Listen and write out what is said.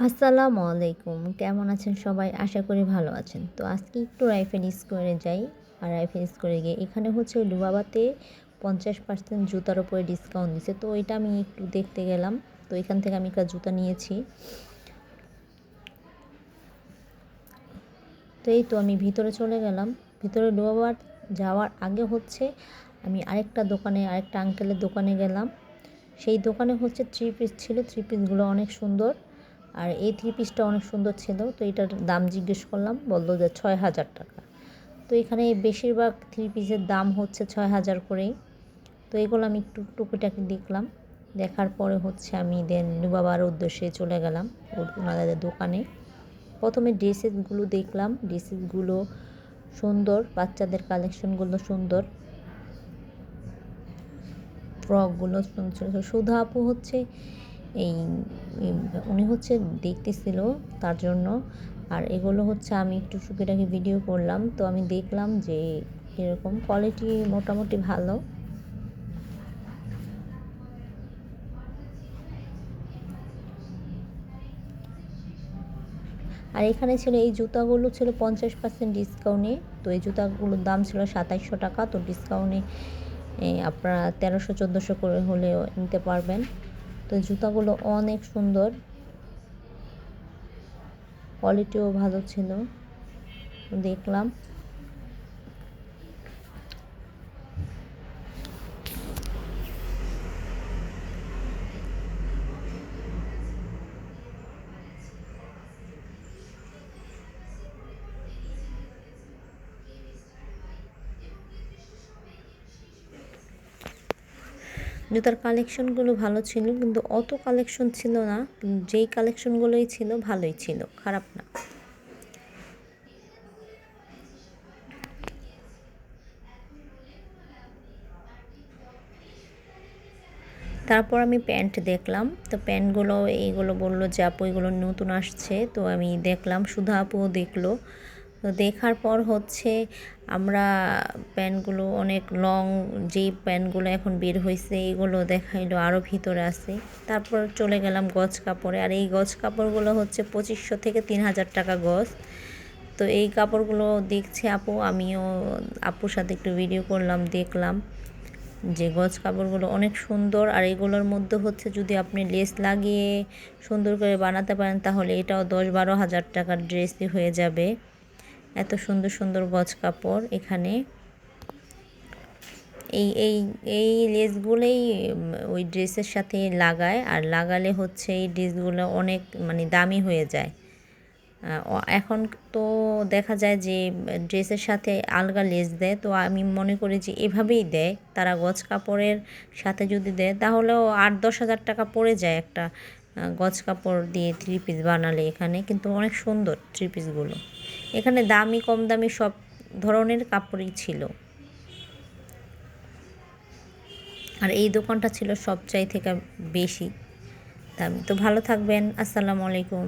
আসসালামু আলাইকুম। কেমন আছেন সবাই? আশা করি ভালো আছেন। তো আজকে একটু রাইফেল স্কোয়ারে যাই। আর রাইফেল স্কোয়ারে গিয়ে এখানে হচ্ছে লুবাবাতে পঞ্চাশ পার্সেন্ট জুতার উপরে ডিসকাউন্ট দিছে। তো এটা আমি একটু দেখতে গেলাম। তো এখান থেকে আমি একটা জুতা নিয়েছি। তো এই তো আমি ভিতরে চলে গেলাম। ভিতরে লুবাবার যাওয়ার আগে হচ্ছে আমি আরেকটা দোকানে, আরেকটা আঙ্কেলের দোকানে গেলাম। সেই দোকানে হচ্ছে থ্রি পিস ছিল। থ্রি পিসগুলো অনেক সুন্দর। আর এই থ্রি পিসটা অনেক সুন্দর ছিল, তো এটার দাম জিজ্ঞেস করলাম, বলল যে ছয় হাজার টাকা। তো এখানে বেশিরভাগ থ্রি পিসের দাম হচ্ছে ছয় হাজার করেই। তো এগুলো আমি একটু টুকিটাকি দেখলাম, দেখার পরে হচ্ছে আমি দেন নুবাবার উদ্দেশ্যে চলে গেলাম ওনাদের দোকানে। প্রথমে ড্রেসেসগুলো দেখলাম ড্রেসেসগুলো সুন্দর, বাচ্চাদের কালেকশনগুলো সুন্দর। ফ্রকগুলো সুধা আপু হচ্ছে এই উনি হচ্ছে দেখতেছিল তার জন্য। আর এগুলো হচ্ছে আমি একটু টুকিটাকি ভিডিও করলাম। তো আমি দেখলাম যে এরকম কোয়ালিটি মোটামুটি ভালো। আর এখানে ছিল, এই জুতাগুলো ছিল পঞ্চাশ পার্সেন্ট ডিসকাউন্টে তো এই জুতাগুলোর দাম ছিল সাতাইশশো টাকা। তো ডিসকাউন্টে আপনারা তেরোশো, চোদ্দোশো করে হলেও নিতে পারবেন। তো জুতাগুলো অনেক সুন্দর। কোয়ালিটিও ভালো ছিল। দেখলাম। জুতার কালেকশনগুলো ভালো ছিল, কিন্তু অত কালেকশন ছিল না। যেই কালেকশনগুলোই ছিল, ভালোই ছিল, খারাপ না। তারপর আমি প্যান্ট দেখলাম। তো প্যান্টগুলো, এইগুলো বলল যে, আপু, এগুলো নতুন আসছে। তো আমি দেখলাম সুধা আপুও দেখল। তো দেখার পর হচ্ছে আমরা প্যান্টগুলো অনেক লং যেই প্যান্টগুলো এখন বের হয়েছে এগুলো দেখাইলো আরও ভিতরে আছে। তারপর চলে গেলাম গজ কাপড়ে। আর এই গজ কাপড়গুলো হচ্ছে পঁচিশশো থেকে তিন হাজার টাকা গজ তো এই কাপড়গুলো দেখছে আপু, আমিও আপুর সাথে একটু ভিডিও করলাম, দেখলাম যে গজ কাপড়গুলো অনেক সুন্দর। আর এগুলোর মধ্যে হচ্ছে যদি আপনি লেস লাগিয়ে সুন্দর করে বানাতে পারেন, তাহলে এটাও দশ বারো হাজার টাকার ড্রেসই হয়ে যাবে। এত সুন্দর সুন্দর গজ কাপড় এখানে। এই এই এই লেসগুলোই ওই ড্রেসের সাথে লাগায়, আর লাগালে হচ্ছে এই ড্রেসগুলো অনেক মানে দামি হয়ে যায়। এখন তো দেখা যায় যে, ড্রেসের সাথে আলগা লেস দেয়, তো আমি মনে করি যে এভাবেই দেয়। তারা গজ কাপড়ের সাথে যদি দেয়, তাহলেও আট, দশ হাজার টাকা পড়ে যায় একটা গজ কাপড় দিয়ে থ্রি পিস বানালে এখানে, কিন্তু অনেক সুন্দর থ্রি পিসগুলো এখানে দামি, কম দামি সব ধরনের কাপড়ই ছিল। আর এই দোকানটা ছিল সবচাই থেকে বেশি দামি। তো ভালো থাকবেন, আসসালামু আলাইকুম।